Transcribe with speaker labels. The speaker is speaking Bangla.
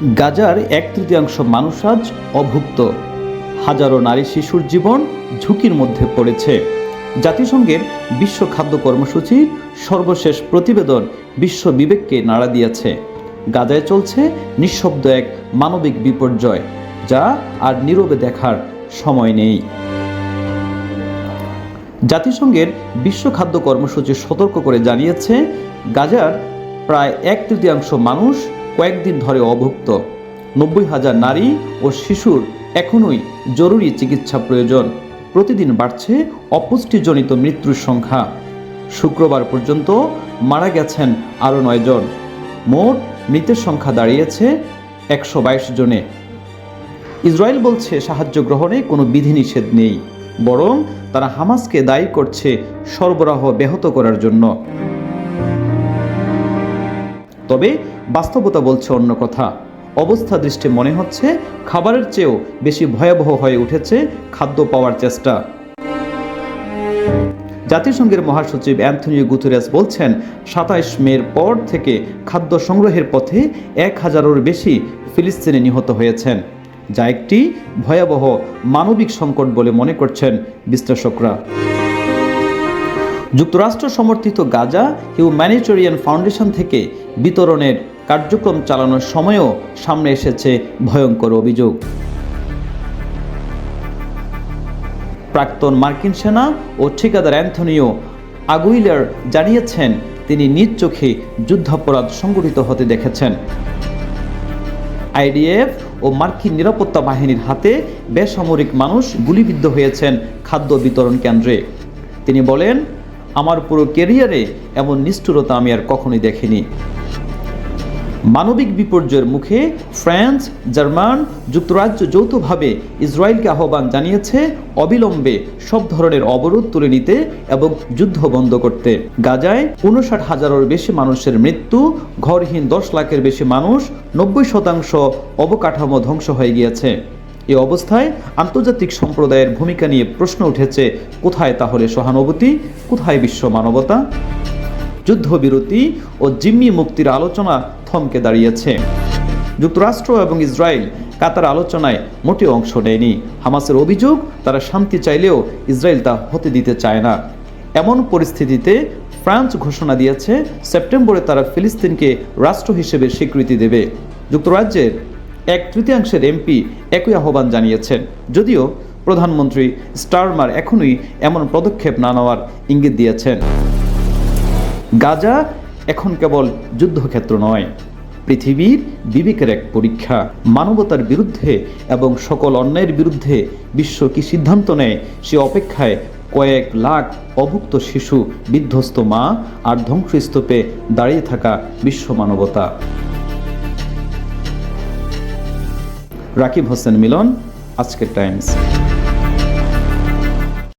Speaker 1: গাজার এক তৃতীয়াংশ মানুষ আজ অভুক্ত। হাজারো নারী শিশুর জীবন ঝুঁকির মধ্যে পড়েছে। জাতিসংঘের বিশ্ব খাদ্য কর্মসূচির সর্বশেষ প্রতিবেদন বিশ্ব বিবেককে নাড়া দিয়েছে। গাজায় চলছে নিঃশব্দ এক মানবিক বিপর্যয়, যা আর নীরবে দেখার সময় নেই। জাতিসংঘের বিশ্ব খাদ্য কর্মসূচি সতর্ক করে জানিয়েছে, গাজার প্রায় এক তৃতীয়াংশ মানুষ কয়েকদিন ধরে অভুক্ত। নব্বই হাজার নারী ও শিশুর এখনই জরুরি চিকিৎসা প্রয়োজন। প্রতিদিন বাড়ছে অপুষ্টিজনিত মৃত্যুর সংখ্যা। শুক্রবার পর্যন্ত মারা গেছেন আরও নয়জন মোট মৃতের সংখ্যা দাঁড়িয়েছে একশো বাইশ জনে। ইসরায়েল বলছে সাহায্য গ্রহণে কোনো বিধিনিষেধ নেই, বরং তারা হামাসকে দায়ী করছে সরবরাহ ব্যাহত করার জন্য। তবে বাস্তবতা বলছে অন্য কথা। অবস্থা দৃষ্টে মনে হচ্ছে, খাবারের চেয়েও বেশি ভয়াবহ হয়ে উঠেছে খাদ্য পাওয়ার চেষ্টা। জাতিসংঘের মহাসচিব অ্যান্থনিও গুতেরেস বলছেন, সাতাইশ মের পর থেকে খাদ্য সংগ্রহের পথে এক হাজারের বেশি ফিলিস্তিনি নিহত হয়েছেন, যা একটি ভয়াবহ মানবিক সংকট বলে মনে করছেন বিশ্লেষকরা। যুক্তরাষ্ট্র সমর্থিত গাজা হিউম্যানিটেরিয়ান ফাউন্ডেশন থেকে বিতরণের কার্যক্রম চালানোর সময়ও সামনে এসেছে ভয়ঙ্কর অভিযোগ। প্রাক্তন মার্কিন সেনা ও ঠিকাদার অ্যান্থনিও আগুইলার জানিয়েছেন, তিনি নিজ চোখে যুদ্ধাপরাধ সংগঠিত হতে দেখেছেন। আইডিএফ ও মার্কিন নিরাপত্তা বাহিনীর হাতে বেসামরিক মানুষ গুলিবিদ্ধ হয়েছেন খাদ্য বিতরণ কেন্দ্রে। তিনি বলেন, আমার পুরো কেরিয়ারে এমন নিষ্ঠুরতা আমি আর কখনোই দেখিনি। মানবিক বিপর্যয়ের মুখে ফ্রান্স, জার্মান যুক্তরাজ্য যৌথভাবে ইসরায়েলকে আহ্বান জানিয়েছে অবিলম্বে সব ধরনের অবরোধ তুলে নিতে এবং যুদ্ধ বন্ধ করতে। গাজায় উনষাট হাজারের বেশি মানুষের মৃত্যু, ঘরহীন দশ লাখের বেশি মানুষ, নব্বই শতাংশ অবকাঠামো ধ্বংস হয়ে গিয়েছে। এ অবস্থায় আন্তর্জাতিক সম্প্রদায়ের ভূমিকা নিয়ে প্রশ্ন উঠেছে, কোথায় তাহলে সহানুভূতি, কোথায় বিশ্ব মানবতা? যুদ্ধবিরতি ও জিম্মি মুক্তির আলোচনা থমকে দাঁড়িয়েছে। যুক্তরাষ্ট্র এবং ইসরায়েল কাতার আলোচনায় মোটেও অংশ নেয়নি। হামাসের অভিযোগ, তারা শান্তি চাইলেও ইসরায়েল তা হতে দিতে চায় না। এমন পরিস্থিতিতে ফ্রান্স ঘোষণা দিয়েছে, সেপ্টেম্বরে তারা ফিলিস্তিনকে রাষ্ট্র হিসেবে স্বীকৃতি দেবে। যুক্তরাজ্যের এক তৃতীয়াংশের এমপি একই আহ্বান জানিয়েছেন। যদিও প্রধানমন্ত্রী স্টারমার এখনই এমন পদক্ষেপ না নেওয়ার ইঙ্গিত দিয়েছেন। গাজা এখন কেবল যুদ্ধক্ষেত্র নয়, পৃথিবীর বিবেকের এক পরীক্ষা। মানবতার বিরুদ্ধে এবং সকল অন্যায়ের বিরুদ্ধে বিশ্ব কি সিদ্ধান্ত নেয়, সে অপেক্ষায় কয়েক লাখ অভুক্ত শিশু, বিধ্বস্ত মা আর ধ্বংসস্তূপে দাঁড়িয়ে থাকা বিশ্ব মানবতা। রাকিব হোসেন মিলন, আজকের টাইমস।